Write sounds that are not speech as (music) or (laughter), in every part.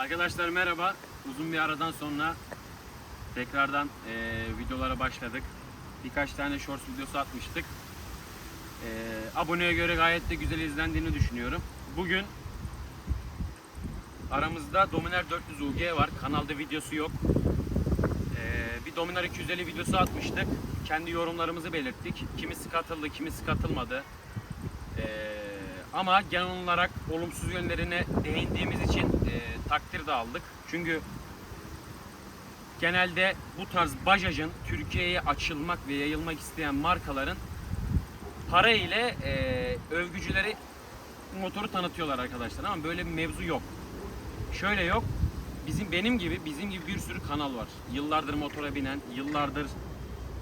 Arkadaşlar merhaba. Uzun bir aradan sonra tekrardan eee, videolara başladık. Birkaç tane shorts videosu atmıştık. Eee, aboneye göre gayet de güzel izlendiğini düşünüyorum. Bugün aramızda Dominar 400 UG var. Kanalda videosu yok. Eee, bir Dominar 250 videosu atmıştık. Kendi yorumlarımızı belirttik. Kimisi katıldı, kimisi katılmadı. Ee, ama genel olarak olumsuz yönlerine değindiğimiz için e, takdir de aldık. Çünkü genelde bu tarz Bajaj'ın Türkiye'ye açılmak ve yayılmak isteyen markaların para ile e, övgücüleri motoru tanıtıyorlar arkadaşlar ama böyle bir mevzu yok. Şöyle yok. Bizim benim gibi bizim gibi bir sürü kanal var. Yıllardır motora binen, yıllardır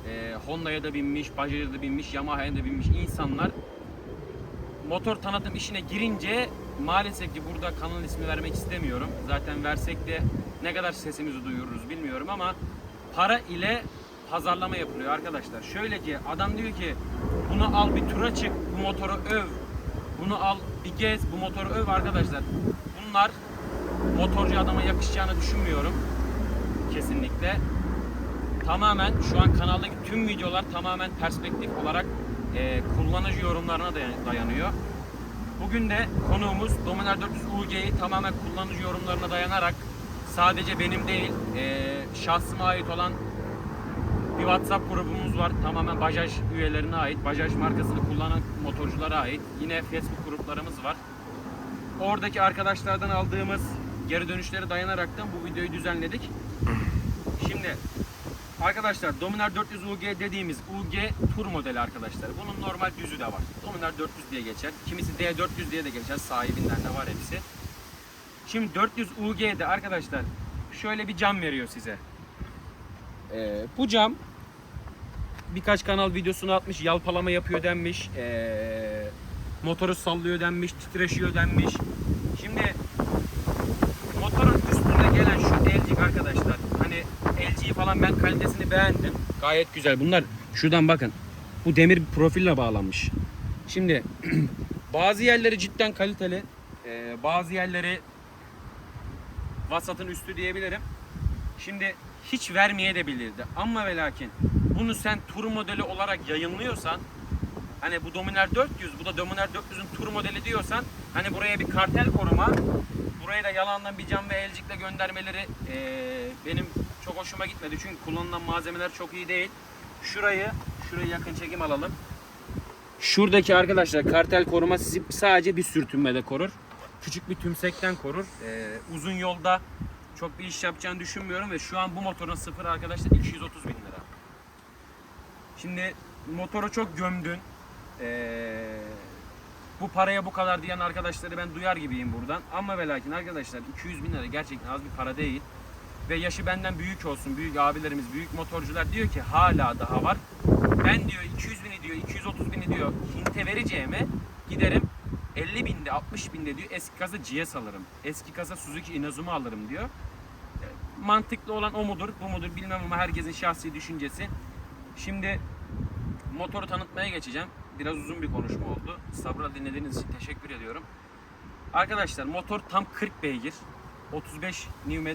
e, Honda'ya da binmiş, Bajaj'a da binmiş, Yamaha'ya da binmiş insanlar motor tanıtım işine girince maalesef ki burada kanal ismi vermek istemiyorum. Zaten versek de ne kadar sesimizi duyururuz bilmiyorum ama para ile pazarlama yapılıyor arkadaşlar. Şöyle ki adam diyor ki bunu al bir tura çık, bu motoru öv. Bunu al bir gez, bu motoru öv arkadaşlar. Bunlar motorcu adama yakışacağını düşünmüyorum. Kesinlikle. Tamamen şu an kanaldaki tüm videolar tamamen perspektif olarak e, kullanıcı yorumlarına dayan- dayanıyor. Bugün de konuğumuz Dominar 400 UG'yi tamamen kullanıcı yorumlarına dayanarak sadece benim değil e, şahsıma ait olan bir WhatsApp grubumuz var. Tamamen Bajaj üyelerine ait, Bajaj markasını kullanan motorculara ait. Yine Facebook gruplarımız var. Oradaki arkadaşlardan aldığımız geri dönüşlere dayanaraktan bu videoyu düzenledik. (clears throat) Şimdi Arkadaşlar Dominar 400 UG dediğimiz UG tur modeli arkadaşlar. Bunun normal düzü de var. Dominar 400 diye geçer. Kimisi D400 diye de geçer. Sahibinden de var hepsi. Şimdi 400 UG'de arkadaşlar şöyle bir cam veriyor size. Ee, bu cam birkaç kanal videosunu atmış. Yalpalama yapıyor denmiş. Ee, motoru sallıyor denmiş. Titreşiyor denmiş. Şimdi motorun üstüne gelen şu elcik arkadaşlar. Hani LG'yi falan ben kalitesini beğendim. Gayet güzel. Bunlar şuradan bakın. Bu demir profille bağlanmış. Şimdi (clears throat) bazı yerleri cidden kaliteli. Bazı yerleri vasatın üstü diyebilirim. Şimdi hiç vermeye de bilirdi. Ama ve lakin bunu sen tur modeli olarak yayınlıyorsan hani bu Dominar 400 bu da Dominar 400'ün tur modeli diyorsan hani buraya bir kartel koruma buraya da yalandan bir cam ve elcikle göndermeleri eee, benim çok hoşuma gitmedi. Çünkü kullanılan malzemeler çok iyi değil. Şurayı, şurayı yakın çekim alalım. Şuradaki arkadaşlar kartel koruma sizi sadece bir sürtünmede korur. Küçük bir tümsekten korur. Eee, uzun yolda çok bir iş yapacağını düşünmüyorum ve şu an bu motorun sıfır arkadaşlar 230 bin lira. Şimdi motoru çok gömdün. Eee, bu paraya bu kadar diyen arkadaşları ben duyar gibiyim buradan. Ama ve lakin arkadaşlar 200 bin lira gerçekten az bir para değil. Ve yaşı benden büyük olsun, büyük abilerimiz, büyük motorcular diyor ki hala daha var. Ben diyor 200 bini diyor, 230 bini diyor Hint'e vereceğime giderim 50 binde, 60 binde diyor eski kasa GS alırım. Eski kasa Suzuki Inazuma alırım diyor. Mantıklı olan o mudur, bu mudur bilmem ama herkesin şahsi düşüncesi. Şimdi motoru tanıtmaya geçeceğim. Biraz uzun bir konuşma oldu. Sabırla dinlediğiniz için teşekkür ediyorum. Arkadaşlar motor tam 40 beygir. 35 Nm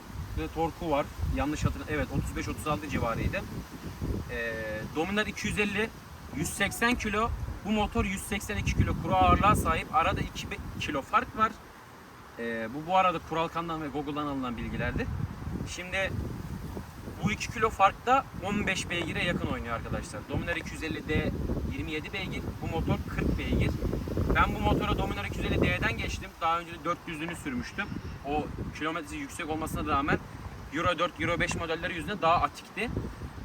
torku var. Yanlış hatırlamıyorum. Evet 35-36 civarıydı. Ee, Dominar 250 180 kilo. Bu motor 182 kilo kuru ağırlığa sahip. Arada 2 be- kilo fark var. Ee, bu bu arada Kuralkan'dan ve Google'dan alınan bilgilerdir. Şimdi bu 2 kilo fark da 15 beygire yakın oynuyor arkadaşlar. Dominar 250D 27 beygir, bu motor 40 beygir. Ben bu motora Dominar 250D'den geçtim. Daha önce de 400'lünü sürmüştüm. O kilometresi yüksek olmasına rağmen Euro 4, Euro 5 modelleri yüzünden daha atikti.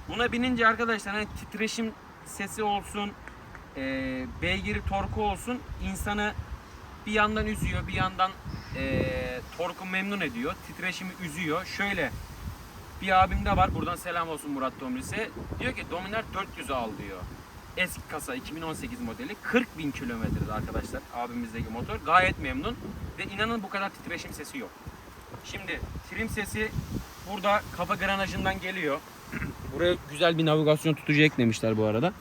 Buna binince arkadaşlar hani titreşim sesi olsun, e, beygiri torku olsun insanı bir yandan üzüyor, bir yandan e, torku memnun ediyor. Titreşimi üzüyor. Şöyle bir abim de var. Buradan selam olsun Murat Domris'e. Diyor ki Dominar 400'ü al diyor. Eski kasa 2018 modeli 40 bin kilometredir arkadaşlar abimizdeki motor. Gayet memnun ve inanın bu kadar titreşim sesi yok. Şimdi trim sesi burada kafa granajından geliyor. (clears throat) Buraya güzel bir navigasyon tutucu eklemişler bu arada.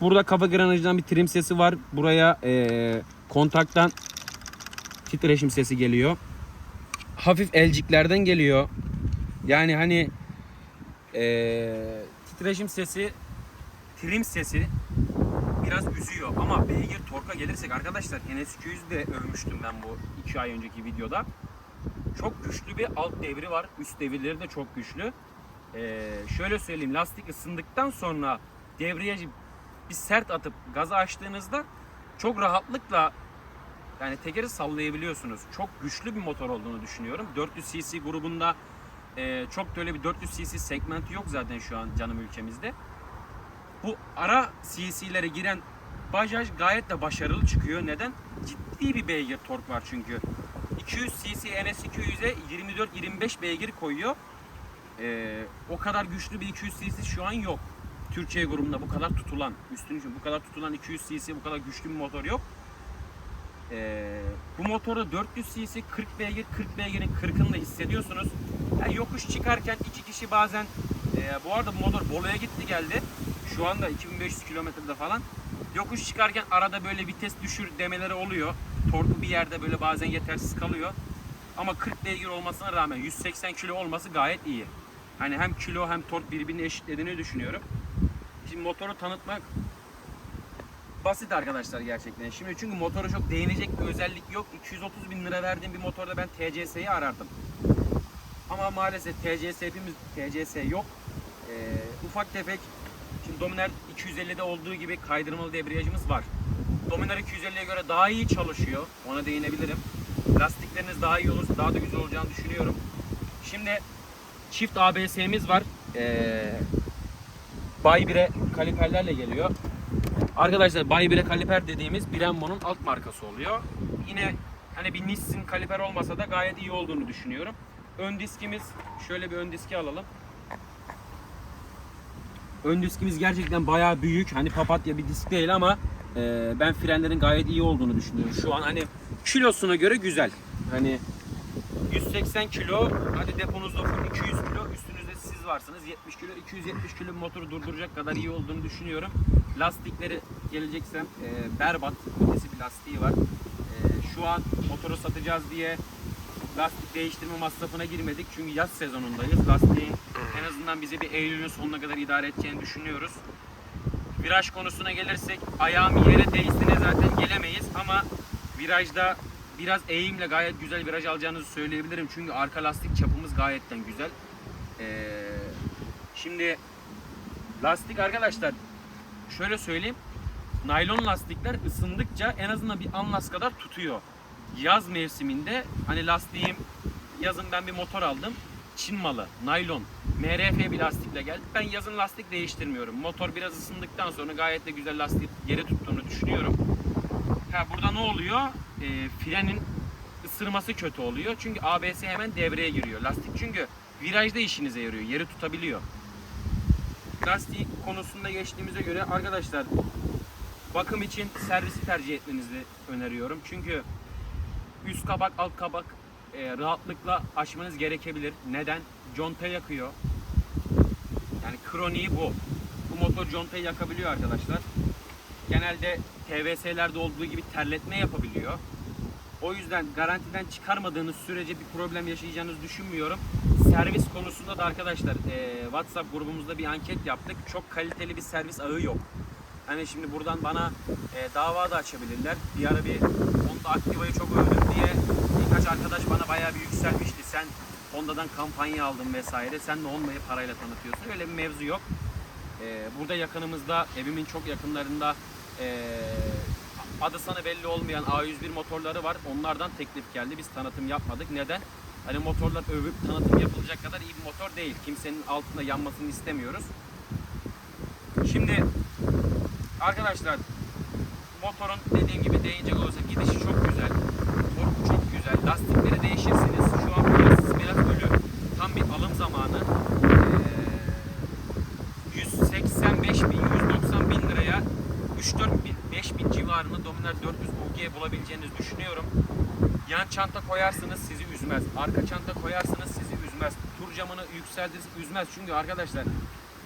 Burada kafa granajından bir trim sesi var. Buraya eee, kontaktan titreşim sesi geliyor. hafif elciklerden geliyor. Yani hani eee titreşim sesi, trim sesi biraz üzüyor. Ama beygir torka gelirsek arkadaşlar NS200 de övmüştüm ben bu 2 ay önceki videoda. Çok güçlü bir alt devri var. Üst devirleri de çok güçlü. Ee, şöyle söyleyeyim lastik ısındıktan sonra devriyajı bir sert atıp gaza açtığınızda çok rahatlıkla yani tekeri sallayabiliyorsunuz. Çok güçlü bir motor olduğunu düşünüyorum. 400 cc grubunda e, çok da öyle bir 400 cc segmenti yok zaten şu an canım ülkemizde. Bu ara cc'lere giren Bajaj gayet de başarılı çıkıyor. Neden? Ciddi bir beygir tork var çünkü. 200 cc NS200'e 24-25 beygir koyuyor. Ee, o kadar güçlü bir 200 cc şu an yok. Türkiye grubunda bu kadar tutulan, üstün için bu kadar tutulan 200 cc bu kadar güçlü bir motor yok. Ee, bu motorda 400 cc 40 beygir 40 beygirin 40'ını da hissediyorsunuz. Yani yokuş çıkarken iki kişi bazen e, bu arada motor Bolu'ya gitti geldi. Şu anda 2500 kilometrede falan. Yokuş çıkarken arada böyle vites düşür demeleri oluyor. Torku bir yerde böyle bazen yetersiz kalıyor. Ama 40 beygir olmasına rağmen 180 kilo olması gayet iyi. Hani hem kilo hem tork birbirini eşitlediğini düşünüyorum. Şimdi motoru tanıtmak basit arkadaşlar gerçekten. Şimdi çünkü motoru çok değinecek bir özellik yok. 230 bin lira verdiğim bir motorda ben TCS'yi arardım. Ama maalesef TCS TCS yok. Ee, ufak tefek şimdi Dominar 250'de olduğu gibi kaydırmalı debriyajımız var. Dominar 250'ye göre daha iyi çalışıyor. Ona değinebilirim. Lastikleriniz daha iyi olursa daha da güzel olacağını düşünüyorum. Şimdi çift ABS'miz var. Ee, Bay 1'e kaliperlerle geliyor. Arkadaşlar Bay 1'e kaliper dediğimiz Brembo'nun alt markası oluyor. Yine hani bir Nissin kaliper olmasa da gayet iyi olduğunu düşünüyorum. Ön diskimiz şöyle bir ön diski alalım. Ön diskimiz gerçekten bayağı büyük. Hani papatya bir disk değil ama e, ben frenlerin gayet iyi olduğunu düşünüyorum. Şu an hani kilosuna göre güzel. Hani 180 kilo, hadi deponuzda full 200 kilo, üstünüzde siz varsınız 70 kilo, 270 kilo motoru durduracak kadar iyi olduğunu düşünüyorum. Lastikleri geleceksem e, berbat ötesi bir lastiği var. E, şu an motoru satacağız diye lastik değiştirme masrafına girmedik çünkü yaz sezonundayız. Lastiğin en azından bize bir Eylül'ün sonuna kadar idare edeceğini düşünüyoruz. Viraj konusuna gelirsek ayağım yere değsine zaten gelemeyiz ama virajda biraz eğimle gayet güzel viraj alacağınızı söyleyebilirim. Çünkü arka lastik çapımız gayetten güzel. Ee, şimdi lastik arkadaşlar şöyle söyleyeyim. Naylon lastikler ısındıkça en azından bir anlas kadar tutuyor. Yaz mevsiminde hani lastiğim yazın ben bir motor aldım. Çin malı, naylon, MRF bir lastikle geldi. Ben yazın lastik değiştirmiyorum. Motor biraz ısındıktan sonra gayet de güzel lastik yere tuttuğunu düşünüyorum. Ha, burada ne oluyor? E, frenin ısırması kötü oluyor. Çünkü ABS hemen devreye giriyor. Lastik çünkü virajda işinize yarıyor. Yeri tutabiliyor. Lastik konusunda geçtiğimize göre arkadaşlar bakım için servisi tercih etmenizi öneriyorum. Çünkü üst kabak alt kabak e, rahatlıkla açmanız gerekebilir. Neden? Conta yakıyor. Yani kroniği bu. Bu motor contayı yakabiliyor arkadaşlar. Genelde TVS'lerde olduğu gibi terletme yapabiliyor. O yüzden garantiden çıkarmadığınız sürece bir problem yaşayacağınızı düşünmüyorum. Servis konusunda da arkadaşlar e, WhatsApp grubumuzda bir anket yaptık. Çok kaliteli bir servis ağı yok. Hani şimdi buradan bana e, dava da açabilirler. Bir ara bir Activa'yı çok övdüm diye birkaç arkadaş bana bayağı bir yükselmişti. Sen Honda'dan kampanya aldın vesaire. Sen de Honda'yı parayla tanıtıyorsun. Öyle bir mevzu yok. E, burada yakınımızda, evimin çok yakınlarında e, adı sana belli olmayan A101 motorları var. Onlardan teklif geldi. Biz tanıtım yapmadık. Neden? Hani motorlar övüp tanıtım yapılacak kadar iyi bir motor değil. Kimsenin altında yanmasını istemiyoruz. Şimdi arkadaşlar motorun dediğim gibi değinecek olursa gidişi çok güzel. Torku çok güzel. Lastikleri değişirsiniz. Şu an biraz, biraz ölü. Tam bir alım zamanı. Ee, 185 bin, 190 bin liraya 3-4 bin, 5 bin civarında Dominar 400 UG bulabileceğinizi düşünüyorum. Yan çanta koyarsınız sizi üzmez. Arka çanta koyarsınız sizi üzmez. Tur camını yükseltiriz üzmez. Çünkü arkadaşlar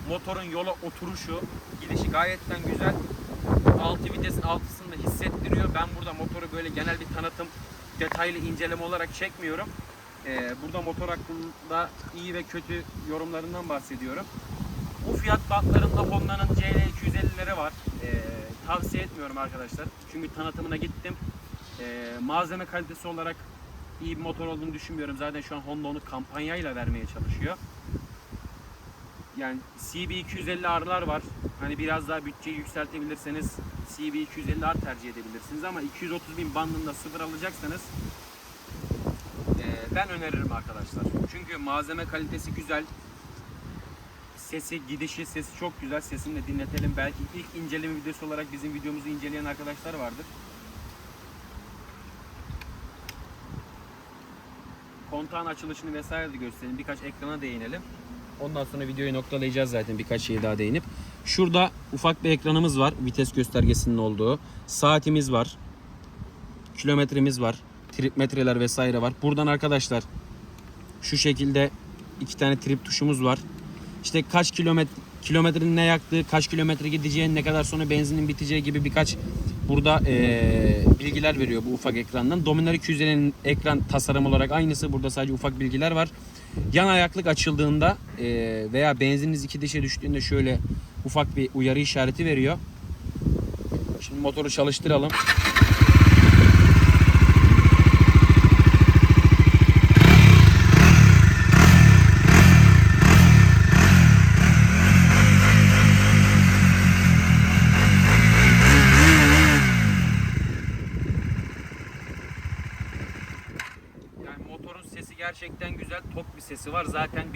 motorun yola oturuşu, gidişi gayetten güzel. 6 vitesin altısını da hissettiriyor. Ben burada motoru böyle genel bir tanıtım, detaylı inceleme olarak çekmiyorum. Ee, burada motor hakkında iyi ve kötü yorumlarından bahsediyorum. Bu fiyat bantlarında Honda'nın CL250'leri var. Ee, tavsiye etmiyorum arkadaşlar. Çünkü tanıtımına gittim. Ee, malzeme kalitesi olarak iyi bir motor olduğunu düşünmüyorum. Zaten şu an Honda onu kampanyayla vermeye çalışıyor. Yani CB250R'lar var. Hani biraz daha bütçeyi yükseltebilirseniz CB250R tercih edebilirsiniz ama 230 bin bandında sıfır alacaksanız ben öneririm arkadaşlar. Çünkü malzeme kalitesi güzel. Sesi, gidişi, sesi çok güzel. Sesini de dinletelim. Belki ilk inceleme videosu olarak bizim videomuzu inceleyen arkadaşlar vardır. Kontağın açılışını vesaire de gösterelim. Birkaç ekrana değinelim. Ondan sonra videoyu noktalayacağız zaten birkaç şey daha değinip. Şurada ufak bir ekranımız var. Vites göstergesinin olduğu. Saatimiz var. Kilometremiz var. Trip metreler vesaire var. Buradan arkadaşlar şu şekilde iki tane trip tuşumuz var. İşte kaç kilometre kilometrenin ne yaktığı, kaç kilometre gideceğin, ne kadar sonra benzinin biteceği gibi birkaç burada eee, bilgiler veriyor bu ufak ekrandan. Dominar 250'nin ekran tasarım olarak aynısı. Burada sadece ufak bilgiler var. Yan ayaklık açıldığında eee, veya benzininiz iki dişe düştüğünde şöyle ufak bir uyarı işareti veriyor. Şimdi motoru çalıştıralım.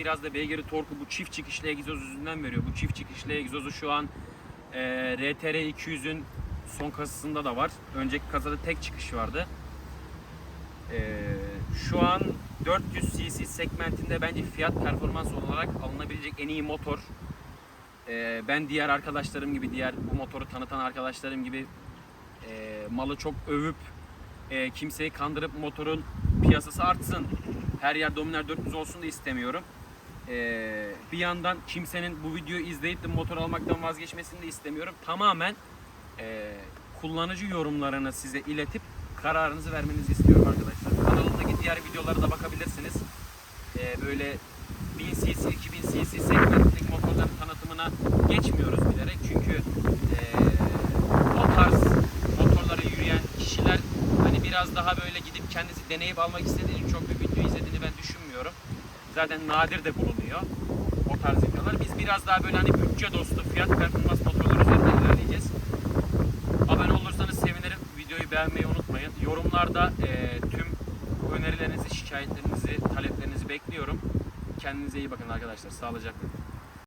Biraz da beygiri torku bu çift çıkışlı egzoz yüzünden veriyor. Bu çift çıkışlı egzozu şu an e, RTR 200'ün son kasasında da var. Önceki kasada tek çıkış vardı. E, şu an 400 cc segmentinde bence fiyat performans olarak alınabilecek en iyi motor. E, ben diğer arkadaşlarım gibi, diğer bu motoru tanıtan arkadaşlarım gibi e, malı çok övüp e, kimseyi kandırıp motorun piyasası artsın. Her yer Dominar 400 olsun da istemiyorum. E, bir yandan kimsenin bu videoyu izleyip de motor almaktan vazgeçmesini de istemiyorum. Tamamen e, kullanıcı yorumlarını size iletip kararınızı vermenizi istiyorum arkadaşlar. Kanalımdaki diğer videolara da bakabilirsiniz. E, böyle 1000 cc, 2000 cc segmentlik motorların tanıtımına geçmiyoruz bilerek. Çünkü e, o tarz motorlara yürüyen kişiler hani biraz daha böyle gidip kendisi deneyip almak istediği için çok bir video izlediğini ben düşünmüyorum. Zaten nadir de bulunuyor o tarz videolar. Biz biraz daha böyle hani bütçe dostu fiyat performans motorları üzerinden ilerleyeceğiz. Abone olursanız sevinirim. Videoyu beğenmeyi unutmayın. Yorumlarda e, tüm önerilerinizi, şikayetlerinizi, taleplerinizi bekliyorum. Kendinize iyi bakın arkadaşlar. Sağlıcakla.